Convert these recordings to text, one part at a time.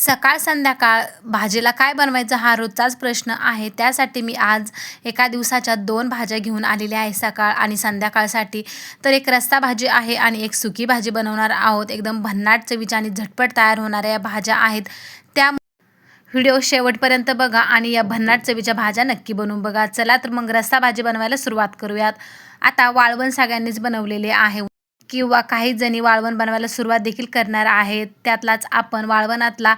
सकाळ संध्याकाळ भाजीला काय बनवायचं हा रोजचाच प्रश्न आहे. त्यासाठी मी आज एका दिवसाच्या दोन भाज्या घेऊन आलेल्या आहे सकाळ आणि संध्याकाळसाठी. तर एक रस्ता भाजी आहे आणि एक सुकी भाजी बनवणार आहोत. एकदम भन्नाट चवीच्या आणि झटपट तयार होणाऱ्या या भाज्या आहेत. त्या व्हिडिओ शेवटपर्यंत बघा आणि या भन्नाट चवीच्या भाज्या नक्की बनवून बघा. चला तर मग रस्ता भाजी बनवायला सुरुवात करूयात. आता वाळवण सगळ्यांनीच बनवलेले आहे. किंवा काही जणी वाळवण बनवायला सुरुवात देखील करणार आहेत. त्यातलाच आपण वाळवणातला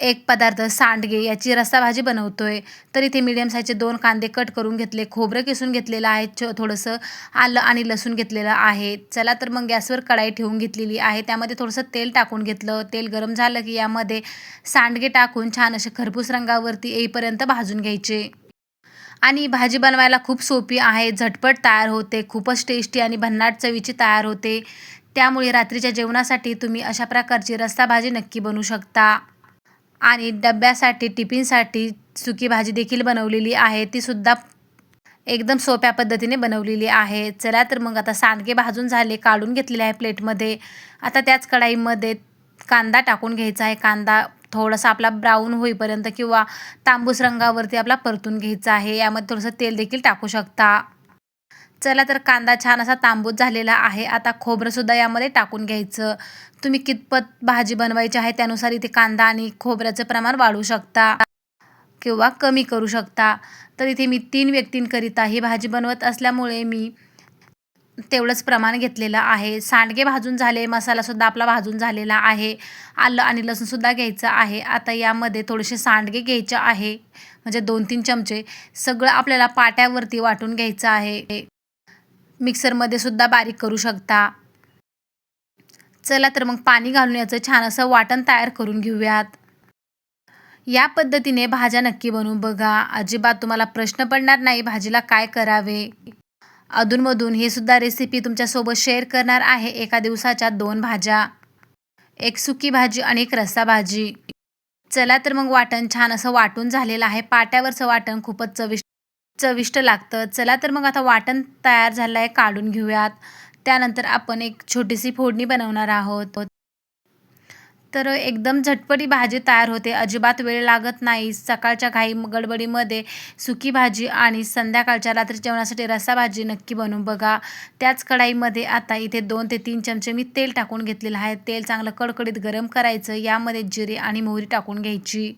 एक पदार्थ सांडगे याची रस्सा भाजी बनवतोय. तर इथे मीडियम साईजचे दोन कांदे कट करून घेतले खोबरं किसून घेतलेलं आहे छ थोडंसं आलं आणि लसूण घेतलेलं आहे. चला तर मग गॅसवर कढाई ठेवून घेतलेली आहे. त्यामध्ये थोडंसं तेल टाकून घेतलं. तेल गरम झालं की यामध्ये सांडगे टाकून छान असे खरपूस रंगावरती येईपर्यंत भाजून घ्यायचे. आणि भाजी बनवायला खूप सोपी आहे. झटपट तयार होते. खूपच टेस्टी आणि भन्नाट चवीची तयार होते. त्यामुळे रात्रीच्या जेवणासाठी तुम्ही अशा प्रकारची रस्सा भाजी नक्की बनवू शकता. आणि डब्यासाठी टिफिनसाठी सुकी भाजी देखील बनवलेली आहे. तीसुद्धा एकदम सोप्या पद्धतीने बनवलेली आहे. चला तर मग आता सांडगे भाजून झाले काढून घेतलेले आहे प्लेटमध्ये आता त्याच कढाईमध्ये कांदा टाकून घ्यायचा आहे. कांदा थोडासा आपला ब्राऊन होईपर्यंत किंवा तांबूस रंगावरती आपला परतून घ्यायचा आहे. यामध्ये थोडंसं तेल देखील टाकू शकता. चला तर कांदा छान असा तांबूस झालेला आहे. आता खोबरंसुद्धा यामध्ये टाकून घ्यायचं. तुम्ही कितपत भाजी बनवायची आहे त्यानुसार इथे कांदा आणि खोबऱ्याचं प्रमाण वाढवू शकता किंवा कमी करू शकता. तर इथे मी तीन व्यक्तींकरिता ही भाजी बनवत असल्यामुळे मी तेवढंच प्रमाण घेतलेलं आहे. सांडगे भाजून झाले मसालासुद्धा आपला भाजून झालेला आहे. आलं आणि लसूणसुद्धा घ्यायचं आहे. आता यामध्ये थोडेसे सांडगे घ्यायचे आहे. म्हणजे दोन तीन चमचे. सगळं आपल्याला पाट्यावरती वाटून घ्यायचं आहे. मिक्सरमध्ये सुद्धा बारीक करू शकता. चला तर मग पाणी घालून याचं छान असं वाटण तयार करून घेऊयात. या पद्धतीने भाज्या नक्की बनवून बघा. अजिबात तुम्हाला प्रश्न पडणार नाही भाजीला काय करावे. अधूनमधून हे सुद्धा रेसिपी तुमच्यासोबत शेअर करणार आहे एका दिवसाच्या दोन भाज्या. एक सुकी भाजी आणि एक रस्सा भाजी. चला तर मग वाटण छान असं वाटून झालेलं आहे. पाट्यावरचं वाटण खूपच चविष्ट चविष्ट लागतं. चला तर मग आता वाटण तयार झालं आहे काढून घेऊयात. त्यानंतर आपण एक छोटीशी फोडणी बनवणार आहोत. तर एकदम झटपटी भाजी तयार होते. अजिबात वेळ लागत नाही. सकाळच्या घाई गडबडीमध्ये सुकी भाजी आणि संध्याकाळच्या रात्री जेवणासाठी रसा भाजी नक्की बनवून बघा. त्याच कढाईमध्ये आता इथे दोन ते तीन चमचे मी तेल टाकून घेतलेलं आहे. तेल चांगलं कडकडीत गरम करायचं. यामध्ये जिरे आणि मोहरी टाकून घ्यायची.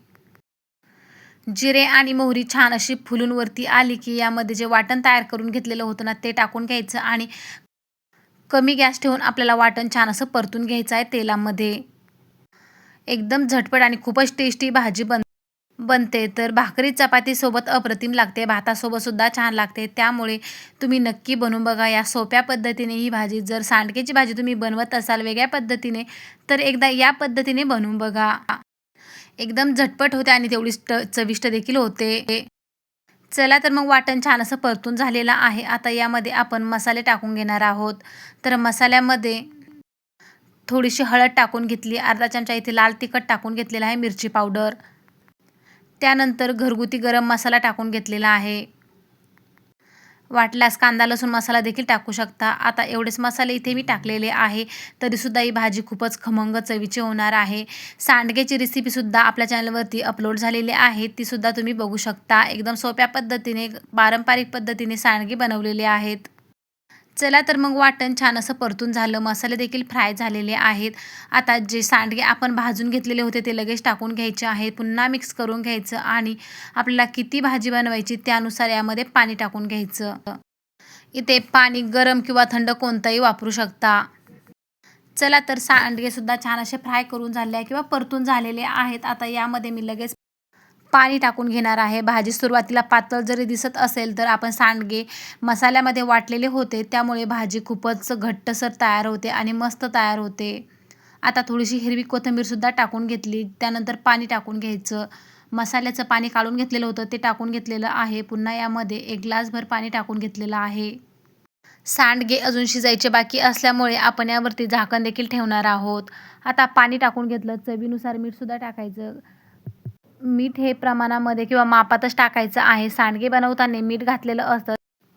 जिरे आणि मोहरी छान अशी फुलून वरती आली की यामध्ये जे वाटण तयार करून घेतलेलं होतं ना ते टाकून घ्यायचं आणि कमी गॅस ठेवून आपल्याला वाटण छान असं परतून घ्यायचं आहे तेलामध्ये. एकदम झटपट आणि खूपच टेस्टी भाजी बन बनते. तर भाकरी चपातीसोबत अप्रतिम लागते. भातासोबतसुद्धा छान लागते. त्यामुळे तुम्ही नक्की बनवून बघा. या सोप्या पद्धतीने ही भाजी. जर सांडकेची भाजी तुम्ही बनवत असाल वेगळ्या पद्धतीने तर एकदा या पद्धतीने बनवून बघा. एकदम झटपट होते आणि तेवढी चविष्ट देखील होते. चला तर मग वाटण छान असं परतून झालेलं आहे. आता यामध्ये आपण मसाले टाकून घेणार आहोत. तर मसाल्यामध्ये थोडीशी हळद टाकून घेतली. अर्धा चमचा इथे लाल तिखट टाकून घेतलेला आहे मिरची पावडर. त्यानंतर घरगुती गरम मसाला टाकून घेतलेला आहे. वाटल्यास कांदा लसूण मसाला देखील टाकू शकता. आता एवढेच मसाले इथे मी टाकलेले आहे. तरीसुद्धा ही भाजी खूपच खमंग चवीची होणार आहे. सांडग्याची रेसिपीसुद्धा आपल्या चॅनलवरती अपलोड झालेली आहे. तीसुद्धा तुम्ही बघू शकता. एकदम सोप्या पद्धतीने पारंपरिक पद्धतीने सांडगे बनवलेले आहेत. चला तर मग वाटण छान असं परतून झालं. मसाले देखील फ्राय झालेले आहेत. आता जे सांडगे आपण भाजून घेतलेले होते ते लगेच टाकून घ्यायचे आहेत. पुन्हा मिक्स करून घ्यायचं आणि आपल्याला किती भाजी बनवायची त्यानुसार यामध्ये पाणी टाकून घ्यायचं. इथे पाणी गरम किंवा थंड कोणतंही वापरू शकता. चला तर सांडगेसुद्धा छान असे फ्राय करून झाले आहे किंवा परतून झालेले आहेत. आता यामध्ये मी लगेच पाणी टाकून घेणार आहे. भाजी सुरुवातीला पातळ जरी दिसत असेल तर आपण सांडगे मसाल्यामध्ये वाटलेले होते. त्यामुळे भाजी खूपच घट्टसर तयार होते आणि मस्त तयार होते. आता थोडीशी हिरवी कोथिंबीरसुद्धा टाकून घेतली. त्यानंतर पाणी टाकून घ्यायचं. मसाल्याचं पाणी काढून घेतलेलं होतं. ते टाकून घेतलेलं आहे. पुन्हा यामध्ये एक ग्लासभर पाणी टाकून घेतलेलं आहे. सांडगे अजून शिजायचे बाकी असल्यामुळे आपण यावरती झाकण देखील ठेवणार आहोत. आता पाणी टाकून घेतलं. चवीनुसार मीठसुद्धा टाकायचं. मीठ हे प्रमाणामध्ये किंवा मापातच टाकायचं आहे. सांडगे बनवताना मीठ घातलेलं असतं.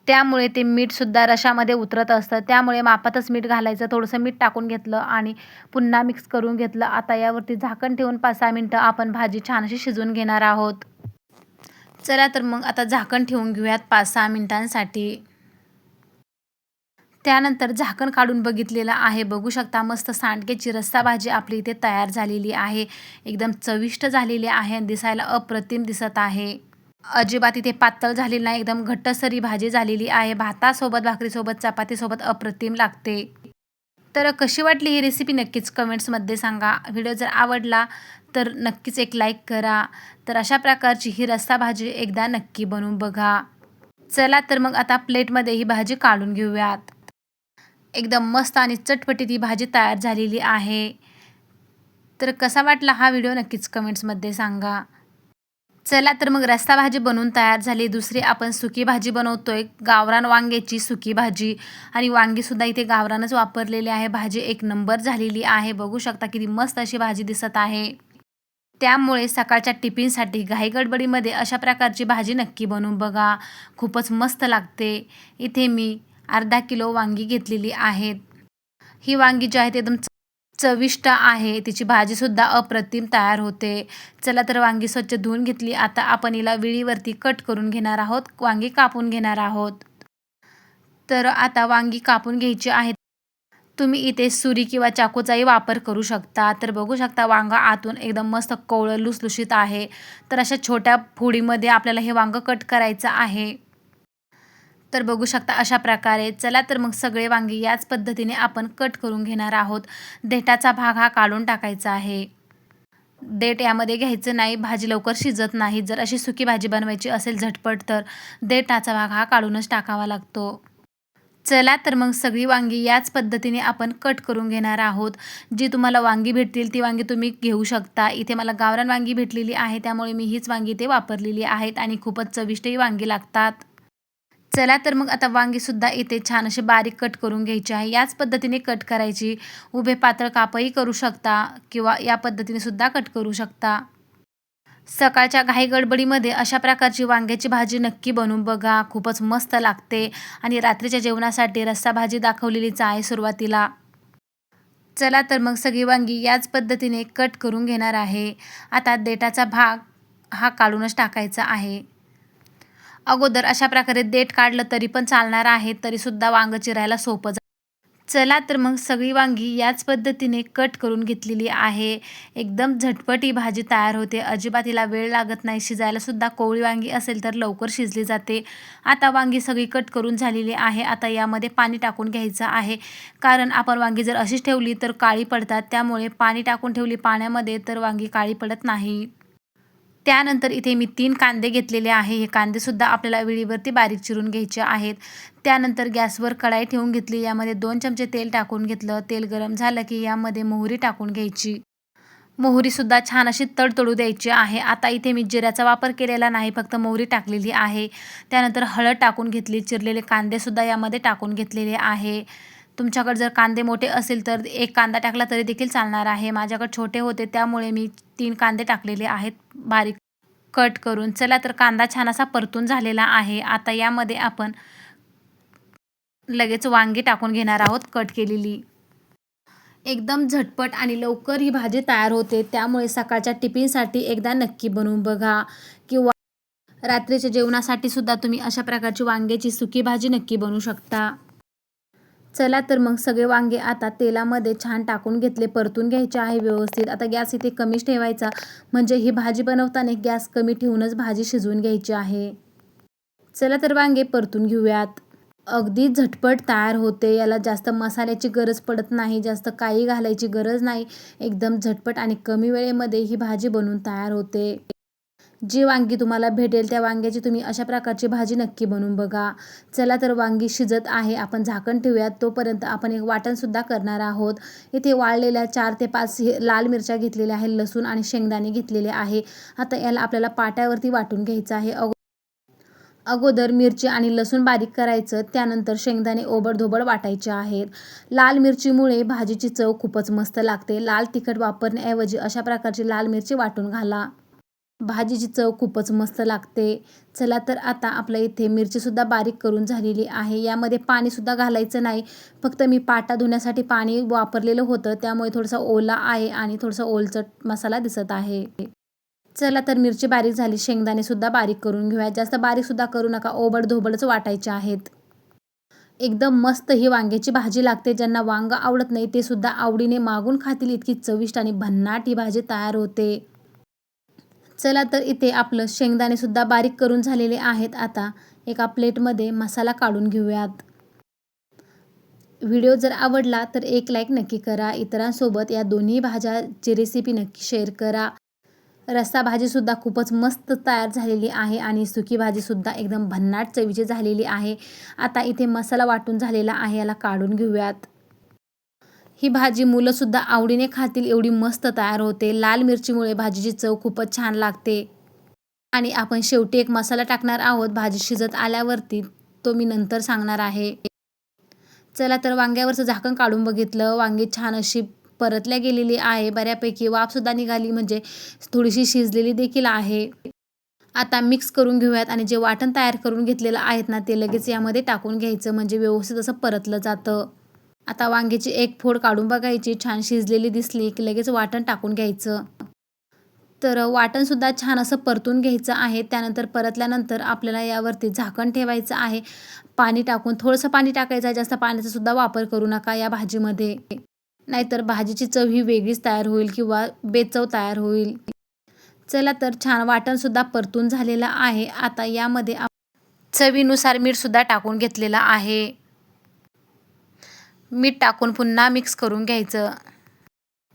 त्यामुळे ते मीठसुद्धा रशामध्ये उतरत असतं. त्यामुळे मापातच मीठ घालायचं. थोडंसं मीठ टाकून घेतलं आणि पुन्हा मिक्स करून घेतलं. आता यावरती झाकण ठेवून पाच सहा मिनटं आपण भाजी छान अशी शिजवून घेणार आहोत. चला तर मग आता झाकण ठेवून घेऊयात पाच सहा मिनटांसाठी. त्यानंतर झाकण काढून बघितलेलं आहे. बघू शकता मस्त सांडग्याची रस्सा भाजी आपली इथे तयार झालेली आहे. एकदम चविष्ट झालेली आहे आणि दिसायला अप्रतिम दिसत आहे. अजिबात इथे पातळ झालेली नाही. एकदम घट्टसरी भाजी झालेली आहे. भातासोबत भाकरीसोबत चपातीसोबत अप्रतिम लागते. तर कशी वाटली ही रेसिपी नक्कीच कमेंट्समध्ये सांगा. व्हिडिओ जर आवडला तर नक्कीच एक लाईक करा. तर अशा प्रकारची ही रस्सा भाजी एकदा नक्की बनवून बघा. चला तर मग आता प्लेटमध्ये ही भाजी काढून घेऊयात. एकदम मस्त आणि चटपटीत ही भाजी तयार झालेली आहे. तर कसा वाटला हा व्हिडिओ नक्कीच कमेंट्समध्ये सांगा. चला तर मग रस्ता भाजी बनवून तयार झाली. दुसरी आपण सुकी भाजी बनवतोय. गावरान वांग्याची सुकी भाजी. आणि वांगीसुद्धा इथे गावरानच वापरलेली आहे. भाजी एक नंबर झालेली आहे. बघू शकता किती मस्त अशी भाजी दिसत आहे. त्यामुळे सकाळच्या टिफिनसाठी घाईगडबडीमध्ये अशा प्रकारची भाजी नक्की बनवून बघा. खूपच मस्त लागते. इथे मी अर्धा किलो वांगी घेतलेली आहेत. ही वांगी जी आहे ती एकदम चविष्ट आहे. तिची भाजीसुद्धा अप्रतिम तयार होते. चला तर वांगी स्वच्छ धुवून घेतली. आता आपण हिला विळीवरती कट करून घेणार आहोत. वांगी कापून घेणार आहोत. तर आता वांगी कापून घ्यायची आहेत तुम्ही इथे सुरी किंवा चाकूचाही वापर करू शकता. तर बघू शकता वांगा आतून एकदम मस्त कोवळं लुसलुशीत आहे. तर अशा छोट्या फोडीमध्ये आपल्याला हे वांगं कट करायचं आहे. तर बघू शकता अशा प्रकारे. चला तर मग सगळे वांगी याच पद्धतीने आपण कट करून घेणार आहोत. देठाचा भाग हा काढून टाकायचा आहे. देठ यामध्ये घ्यायचं नाही भाजी लवकर शिजत नाही. जर अशी सुकी भाजी बनवायची असेल झटपट तर देठाचा भाग हा काढूनच टाकावा लागतो. चला तर मग सगळी वांगी याच पद्धतीने आपण कट करून घेणार आहोत. जी तुम्हाला वांगी भेटतील ती वांगी तुम्ही घेऊ शकता. इथे मला गावरान वांगी भेटलेली आहे त्यामुळे मी हीच वांगी ते वापरलेली आहेत आणि खूपच चविष्टही वांगी लागतात. चला तर मग आता वांगीसुद्धा इथे छान असे बारीक कट करून घ्यायचे आहे. याच पद्धतीने कट करायची. उभे पातळ कापही करू शकता किंवा या पद्धतीने सुद्धा कट करू शकता. सकाळच्या घाई गडबडीमध्ये अशा प्रकारची वांग्याची भाजी नक्की बनवून बघा. खूपच मस्त लागते. आणि रात्रीच्या जेवणासाठी रस्सा भाजी दाखवलेलीच आहे सुरुवातीला. चला तर मग सगळी वांगी याच पद्धतीने कट करून घेणार आहे. आता देठाचा भाग हा काढूनच टाकायचा आहे. अगोदर अशा प्रकारे देठ काढलं तरी पण चालणार आहे तरीसुद्धा वांगं चिरायला सोपं जा. चला तर मग सगळी वांगी याच पद्धतीने कट करून घेतलेली आहे. एकदम झटपट ही भाजी तयार होते. अजिबात हिला वेळ लागत नाही. शिजायलासुद्धा कोवळी वांगी असेल तर लवकर शिजली जाते. आता वांगी सगळी कट करून झालेली आहे. आता यामध्ये पाणी टाकून घ्यायचं आहे. कारण आपण वांगी जर अशीच ठेवली तर काळी पडतात. त्यामुळे पाणी टाकून ठेवली पाण्यामध्ये तर वांगी काळी पडत नाही. त्यानंतर इथे मी तीन कांदे घेतलेले आहे. हे कांदेसुद्धा आपल्याला विळीवरती बारीक चिरून घ्यायचे आहेत. त्यानंतर गॅसवर कढाई ठेवून घेतली. यामध्ये दोन चमचे तेल टाकून घेतलं. तेल गरम झालं की यामध्ये मोहरी टाकून घ्यायची. मोहरीसुद्धा छान अशी तडतडू द्यायची आहे. आता इथे मी जिऱ्याचा वापर केलेला नाही फक्त मोहरी टाकलेली आहे. त्यानंतर हळद टाकून घेतली. चिरलेले कांदेसुद्धा यामध्ये टाकून घेतलेले आहे. तुमच्याकडे जर कांदे मोठे असेल तर एक कांदा टाकला तरी देखील चालणार आहे. माझ्याकडे छोटे होते त्यामुळे मी तीन कांदे टाकलेले आहेत. बारीक कट करून. चला तर कांदा छान असा परतून झालेला आहे. आता यामध्ये आपण लगेच वांगी टाकून घेणार आहोत कट केलेली. एकदम झटपट आणि लवकर ही भाजी तयार होते. त्यामुळे सकाळच्या टिफिनसाठी एकदा नक्की बनवून बघा. किंवा रात्रीच्या जेवणासाठी सुद्धा तुम्ही अशा प्रकारची वांग्याची सुकी भाजी नक्की बनवू शकता. चला तर मग सगळे वांगे आता तेलामध्ये छान टाकून घेतले परतून घ्यायचे आहे व्यवस्थित. आता गॅस इथे कमीच ठेवायचा. म्हणजे ही भाजी बनवताना गॅस कमी ठेवूनच भाजी शिजवून घ्यायची आहे. चला तर वांगे परतून घेऊयात. अगदी झटपट तयार होते. याला जास्त मसाल्याची गरज पडत नाही जास्त काही घालायची गरज नाही. एकदम झटपट आणि कमी वेळेमध्ये ही भाजी बनवून तयार होते. जी वांगी तुम्हाला भेटेल त्या वांग्याची तुम्ही अशा प्रकारची भाजी नक्की बनवून बघा. चला तर वांगी शिजत आहे आपण झाकण ठेवूयात. तोपर्यंत आपण एक वाटणसुद्धा करणार आहोत. इथे वाळलेल्या चार ते पाच लाल मिरच्या घेतलेल्या आहे लसूण आणि शेंगदाणे घेतलेले आहे. आता याला आपल्याला पाट्यावरती वाटून घ्यायचं आहे. अगोदर मिरची आणि लसूण बारीक करायचं त्यानंतर शेंगदाणे ओबडधोबड वाटायचे आहेत. लाल मिरचीमुळे भाजीची चव खूपच मस्त लागते. लाल तिखट वापरण्याऐवजी अशा प्रकारची लाल मिरची वाटून घाला. भाजीची चव खूपच मस्त लागते. चला तर आता आपल्या इथे मिरचीसुद्धा बारीक करून झालेली आहे. यामध्ये पाणीसुद्धा घालायचं नाही. फक्त मी पाटा धुण्यासाठी पाणी वापरलेलं होतं. त्यामुळे थोडंसं ओला आहे आणि थोडंसं ओलचट मसाला दिसत आहे. चला तर मिरची बारीक झाली. शेंगदाणेसुद्धा बारीक करून घेऊया. जास्त बारीकसुद्धा करू नका. ओबड धोबडच वाटायचे आहेत. एकदम मस्त ही वांग्याची भाजी लागते. ज्यांना वांग आवडत नाही ते सुद्धा आवडीने मागून खातील. इतकी चविष्ट आणि भन्नाट ही भाजी तयार होते. चला तर इथे आपलं शेंगदाणेसुद्धा बारीक करून झालेले आहेत आता. एका प्लेटमध्ये मसाला काढून घेऊयात. व्हिडिओ जर आवडला तर एक लाईक नक्की करा. इतरांसोबत या दोन्ही भाज्याची रेसिपी नक्की शेअर करा. रस्सा भाजीसुद्धा खूपच मस्त तयार झालेली आहे आणि सुकी भाजीसुद्धा एकदम भन्नाट चवीची झालेली आहे. आता इथे मसाला वाटून झालेला आहे. याला काढून घेऊयात. ही भाजी मुलंसुद्धा आवडीने खातील एवढी मस्त तयार होते. लाल मिरचीमुळे भाजीची चव खूपच छान लागते. आणि आपण शेवटी एक मसाला टाकणार आहोत. भाजी शिजत आल्यावरती तो मी नंतर सांगणार आहे. चला तर वांग्यावरचं झाकण काढून बघितलं. वांगी छान अशी परतल्या गेलेली आहे. बऱ्यापैकी वाफसुद्धा निघाली म्हणजे थोडीशी शिजलेली देखील आहे. आता मिक्स करून घेऊयात आणि जे वाटण तयार करून घेतलेलं आहेत ना ते लगेच यामध्ये टाकून घ्यायचं म्हणजे व्यवस्थित असं परतलं जातं. आता वांग्याची एक फोड काढून बघायची. छान शिजलेली दिसली की लगेच वाटण टाकून घ्यायचं. तर वाटणसुद्धा छान असं परतून घ्यायचं आहे. त्यानंतर परतल्यानंतर आपल्याला यावरती झाकण ठेवायचं आहे. पाणी टाकून थोडंसं पाणी टाकायचं आहे. जास्त पाण्याचा सुद्धा वापर करू नका या भाजीमध्ये. नाहीतर भाजीची चव ही वेगळीच तयार होईल किंवा बेचव तयार होईल. चला तर छान वाटणसुद्धा परतून झालेलं आहे. आता यामध्ये चवीनुसार मीठसुद्धा टाकून घेतलेलं आहे. मीठ टाकून पुन्हा मिक्स करून घ्यायचं.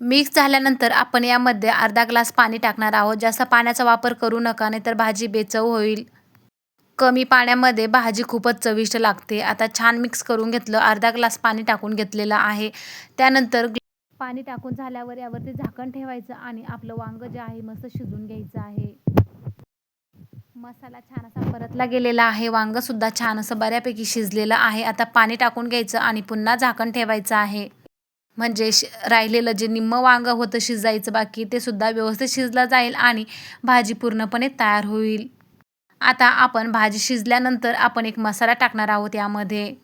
मिक्स झाल्यानंतर आपण यामध्ये अर्धा ग्लास पाणी टाकणार आहोत. जास्त पाण्याचा वापर करू नका नाहीतर भाजी बेचव होईल. कमी पाण्यामध्ये भाजी खूपच चविष्ट लागते. आता छान मिक्स करून घेतलं अर्धा ग्लास पाणी टाकून घेतलेलं आहे. त्यानंतर पाणी टाकून झाल्यावर यावरती झाकण ठेवायचं आणि आपलं वांग जे आहे मस्त शिजून घ्यायचं आहे. मसाला छान असा परतला गेलेला आहे. वांगंसुद्धा छान असं बऱ्यापैकी शिजलेलं आहे. आता पाणी टाकून घ्यायचं आणि पुन्हा झाकण ठेवायचं आहे. म्हणजे शि राहिलेलं जे निम्म वांगं होतं शिजायचं बाकी ते सुद्धा व्यवस्थित शिजलं जाईल आणि भाजी पूर्णपणे तयार होईल. आता आपण भाजी शिजल्यानंतर आपण एक मसाला टाकणार आहोत यामध्ये.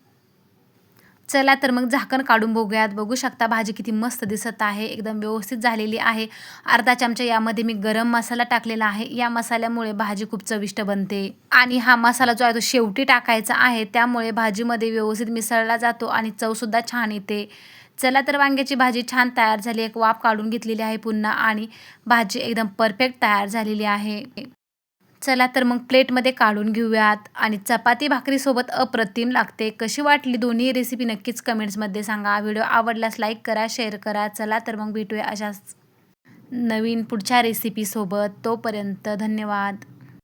चला तर मग झाकण काढून बघूयात. बघू शकता भाजी किती मस्त दिसत आहे. एकदम व्यवस्थित झालेली आहे. अर्धा चमचा यामध्ये मी गरम मसाला टाकलेला आहे. या मसाल्यामुळे भाजी खूप चविष्ट बनते. आणि हा मसाला जो आहे तो शेवटी टाकायचा आहे. त्यामुळे भाजीमध्ये व्यवस्थित मिसळला जातो आणि चवसुद्धा छान येते. चला तर वांग्याची भाजी छान तयार झाली. एक वाफ काढून घेतलेली आहे पुन्हा आणि भाजी एकदम परफेक्ट तयार झालेली आहे. चला तर मग प्लेटमध्ये काढून घेऊयात. आणि चपाती भाकरीसोबत अप्रतिम लागते. कशी वाटली दोन्ही रेसिपी नक्कीच कमेंट्समध्ये सांगा. व्हिडिओ आवडल्यास लाईक करा शेअर करा. चला तर मग भेटूया अशाच नवीन पुढच्या रेसिपीसोबत तोपर्यंत धन्यवाद.